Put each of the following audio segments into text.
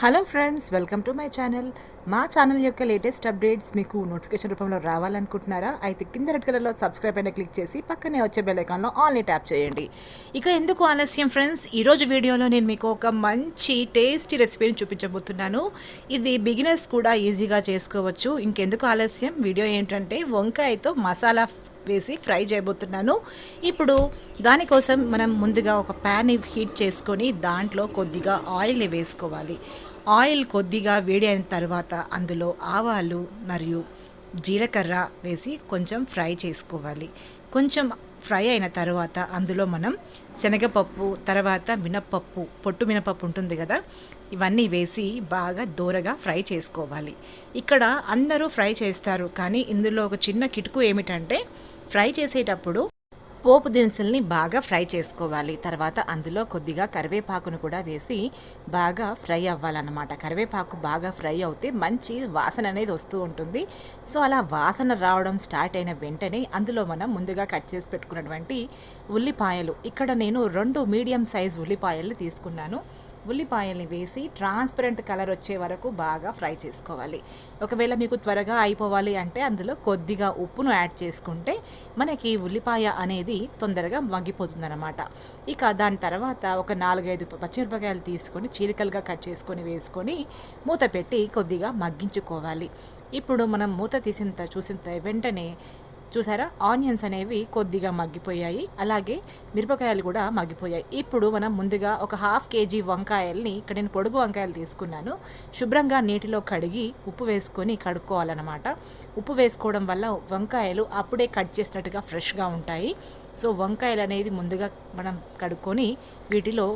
Hello friends welcome to my channel. మా channel యొక్క latest updates మీకు నోటిఫికేషన్ రూపంలో రావాలనుకుంటున్నారా? అయితే కింద రెడ్ కలర్లో సబ్స్క్రైబ్ అయిన క్లిక్ చేసి పక్కనే వచ్చే బెల్ ఐకాన్లో ఆన్లీ ట్యాప్ చేయండి. ఇక ఎందుకు ఆలస్యం ఫ్రెండ్స్? ఈరోజు వీడియోలో నేను మీకు ఒక మంచి టేస్టీ రెసిపీని చూపించబోతున్నాను. ఇది బిగినర్స్ కూడా ఈజీగా చేసుకోవచ్చు. ఇంకెందుకు ఆలస్యం? వీడియో ఏంటంటే వంకాయతో మసాలా వేసి ఫ్రై చేయబోతున్నాను. ఇప్పుడు దానికోసం మనం ముందుగా ఒక ప్యాన్ హీట్ చేసుకొని దాంట్లో కొద్దిగా ఆయిల్ని వేసుకోవాలి. ఆయిల్ కొద్దిగా వేడి అయిన తర్వాత అందులో ఆవాలు మరియు జీలకర్ర వేసి కొంచెం ఫ్రై చేసుకోవాలి. కొంచెం ఫ్రై అయిన తర్వాత అందులో మనం శనగపప్పు తర్వాత మినప్పప్పు పొట్టు మినపప్పు ఉంటుంది కదా ఇవన్నీ వేసి బాగా దూరగా ఫ్రై చేసుకోవాలి. ఇక్కడ అందరూ ఫ్రై చేస్తారు కానీ ఇందులో ఒక చిన్న కిటుకు ఏమిటంటే ఫ్రై చేసేటప్పుడు పోపు దినుసుల్ని బాగా ఫ్రై చేసుకోవాలి. తర్వాత అందులో కొద్దిగా కరివేపాకును కూడా వేసి బాగా ఫ్రై అవ్వాలన్నమాట. కరివేపాకు బాగా ఫ్రై అవుతే మంచి వాసన అనేది వస్తూ ఉంటుంది. సో అలా వాసన రావడం స్టార్ట్ అయిన వెంటనే అందులో మనం ముందుగా కట్ చేసి పెట్టుకున్నటువంటి ఉల్లిపాయలు. ఇక్కడ నేను రెండు మీడియం సైజ్ ఉల్లిపాయలు తీసుకున్నాను. ఉల్లిపాయల్ని వేసి ట్రాన్స్పరెంట్ కలర్ వచ్చే వరకు బాగా ఫ్రై చేసుకోవాలి. ఒకవేళ మీకు త్వరగా అయిపోవాలి అంటే అందులో కొద్దిగా ఉప్పును యాడ్ చేసుకుంటే మనకి ఉల్లిపాయ అనేది తొందరగా మగ్గిపోతుందన్నమాట. ఇక దాని తర్వాత ఒక నాలుగైదు పచ్చిమిరపకాయలు తీసుకొని చీలికలుగా కట్ చేసుకొని వేసుకొని మూత పెట్టి కొద్దిగా మగ్గించుకోవాలి. ఇప్పుడు మనం మూత తీసిన చూసిన వెంటనే చూసారా? ఆనియన్స్ అనేవి కొద్దిగా మగ్గిపోయాయి. అలాగే మిరపకాయలు కూడా మగ్గిపోయాయి. ఇప్పుడు మనం ముందుగా ఒక హాఫ్ కేజీ వంకాయల్ని ఇక్కడ నేను పొడుగు వంకాయలు తీసుకున్నాను. శుభ్రంగా నీటిలో కడిగి ఉప్పు వేసుకొని కడుక్కోవాలన్నమాట. ఉప్పు వేసుకోవడం వల్ల వంకాయలు అప్పుడే కట్ చేసినట్టుగా ఫ్రెష్గా ఉంటాయి. సో వంకాయలు అనేది ముందుగా మనం కడుక్కొని వీటిలో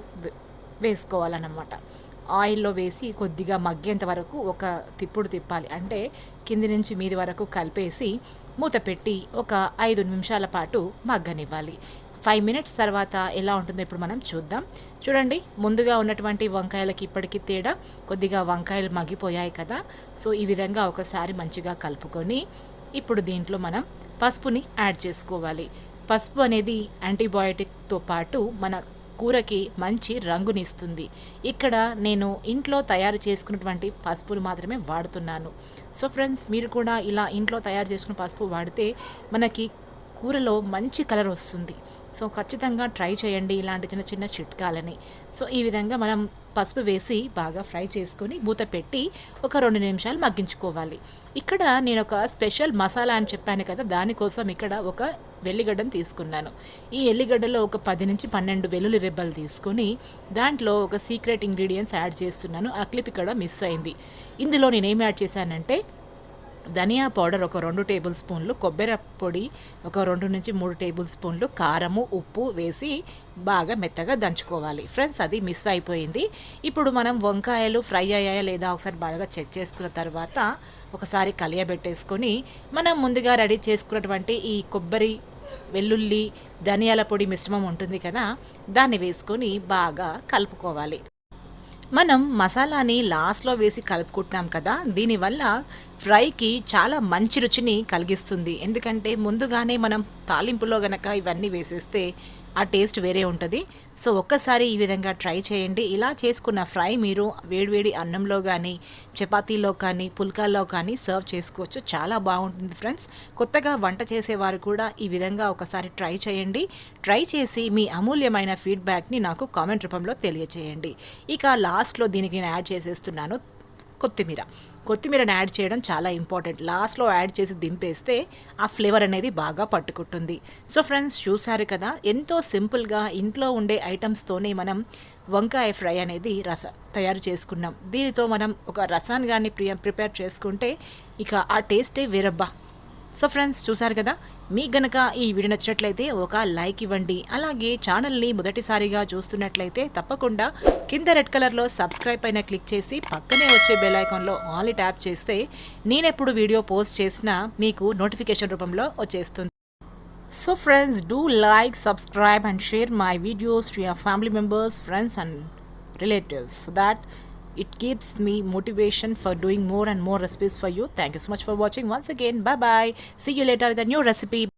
వేసుకోవాలన్నమాట. ఆయిల్లో వేసి కొద్దిగా మగ్గేంత వరకు ఒక తిప్పుడు తిప్పాలి. అంటే కింది నుంచి మీది వరకు కలిపేసి మూత పెట్టి ఒక ఐదు నిమిషాల పాటు మగ్గనివ్వాలి. ఫైవ్ మినిట్స్ తర్వాత ఎలా ఉంటుందో ఇప్పుడు మనం చూద్దాం. చూడండి ముందుగా ఉన్నటువంటి వంకాయలకి ఇప్పటికి తేడా కొద్దిగా వంకాయలు మగ్గిపోయాయి కదా. సో ఈ విధంగా ఒకసారి మంచిగా కలుపుకొని ఇప్పుడు దీంట్లో మనం పసుపుని యాడ్ చేసుకోవాలి. పసుపు అనేది యాంటీబయాటిక్తో పాటు మన కూరకి మంచి రంగునిస్తుంది. ఇక్కడ నేను ఇంట్లో తయారు చేసుకున్నటువంటి పసుపులు మాత్రమే వాడుతున్నాను. సో ఫ్రెండ్స్ మీరు కూడా ఇలా ఇంట్లో తయారు చేసుకున్న పసుపు వాడితే మనకి కూరలో మంచి కలర్ వస్తుంది. సో ఖచ్చితంగా ట్రై చేయండి ఇలాంటి చిన్న చిన్న చిట్కాలని. సో ఈ విధంగా మనం పసుపు వేసి బాగా ఫ్రై చేసుకొని మూత పెట్టి ఒక రెండు నిమిషాలు మగ్గించుకోవాలి. ఇక్కడ నేను ఒక స్పెషల్ మసాలా అని చెప్పాను కదా దానికోసం ఇక్కడ ఒక వెల్లిగడ్డను తీసుకున్నాను. ఈ ఎల్లిగడ్డలో ఒక పది నుంచి పన్నెండు వెల్లుల్లి రెబ్బలు తీసుకొని దాంట్లో ఒక సీక్రెట్ ఇంగ్రీడియంట్స్ యాడ్ చేస్తున్నాను. ఆ క్లిప్ ఇక్కడ మిస్ అయింది. ఇందులో నేనేం యాడ్ చేశానంటే ధనియా పౌడర్ ఒక రెండు టేబుల్ స్పూన్లు కొబ్బరి పొడి ఒక రెండు నుంచి మూడు టేబుల్ స్పూన్లు కారము ఉప్పు వేసి బాగా మెత్తగా దంచుకోవాలి. ఫ్రెండ్స్ అది మిస్ అయిపోయింది. ఇప్పుడు మనం వంకాయలు ఫ్రై అయ్యాయా లేదా ఒకసారి బాగా చెక్ చేసుకున్న తర్వాత ఒకసారి కలియబెట్టేసుకొని మనం ముందుగా రెడీ చేసుకున్నటువంటి ఈ కొబ్బరి వెల్లుల్లి ధనియాల పొడి మిశ్రమం ఉంటుంది కదా దాన్ని వేసుకొని బాగా కలుపుకోవాలి. మనం మసాలాని లాస్ట్లో వేసి కలుపుకుంటున్నాం కదా దీనివల్ల ఫ్రైకి చాలా మంచి రుచిని కలిగిస్తుంది. ఎందుకంటే ముందుగానే మనం తాలింపులో గనక ఇవన్నీ వేసేస్తే ఆ టేస్ట్ వేరే ఉంటుంది. సో ఒక్కసారి ఈ విధంగా ట్రై చేయండి. ఇలా చేసుకున్న ఫ్రై మీరు వేడివేడి అన్నంలో కానీ చపాతీలో కానీ పుల్కాల్లో కానీ సర్వ్ చేసుకోవచ్చు. చాలా బాగుంటుంది ఫ్రెండ్స్. కొత్తగా వంట చేసేవారు కూడా ఈ విధంగా ఒకసారి ట్రై చేయండి. ట్రై చేసి మీ అమూల్యమైన ఫీడ్బ్యాక్ని నాకు కామెంట్ రూపంలో తెలియచేయండి. ఇక లాస్ట్లో దీనికి నేను యాడ్ చేసేస్తున్నాను కొత్తిమీర. కొత్తిమీరని యాడ్ చేయడం చాలా ఇంపార్టెంట్. లాస్ట్లో యాడ్ చేసి దింపేస్తే ఆ ఫ్లేవర్ అనేది బాగా పట్టుకుంటుంది. సో ఫ్రెండ్స్ చూసారు కదా ఎంతో సింపుల్గా ఇంట్లో ఉండే ఐటమ్స్తోనే మనం వంకాయ ఫ్రై అనేది రస తయారు చేసుకున్నాం. దీనితో మనం ఒక రసాన్ని కానీ ప్రిపేర్ చేసుకుంటే ఇక ఆ టేస్టే వేరబ్బా. సో ఫ్రెండ్స్ చూసారు కదా మీకు గనక ఈ వీడియో నచ్చినట్లయితే ఒక లైక్ ఇవ్వండి. అలాగే ఛానల్ని మొదటిసారిగా చూస్తున్నట్లయితే తప్పకుండా కింద రెడ్ కలర్లో సబ్స్క్రైబ్ పైన క్లిక్ చేసి పక్కనే వచ్చే బెల్ ఐకాన్లో ఆన్లీ ట్యాప్ చేస్తే నేనెప్పుడు వీడియో పోస్ట్ చేసినా మీకు నోటిఫికేషన్ రూపంలో వచ్చేస్తుంది. So friends do like subscribe and share my videos to your family members friends and relatives so that it gives me motivation for doing more and more recipes for you. Thank you so much for watching. Once again bye bye see you later with a new recipe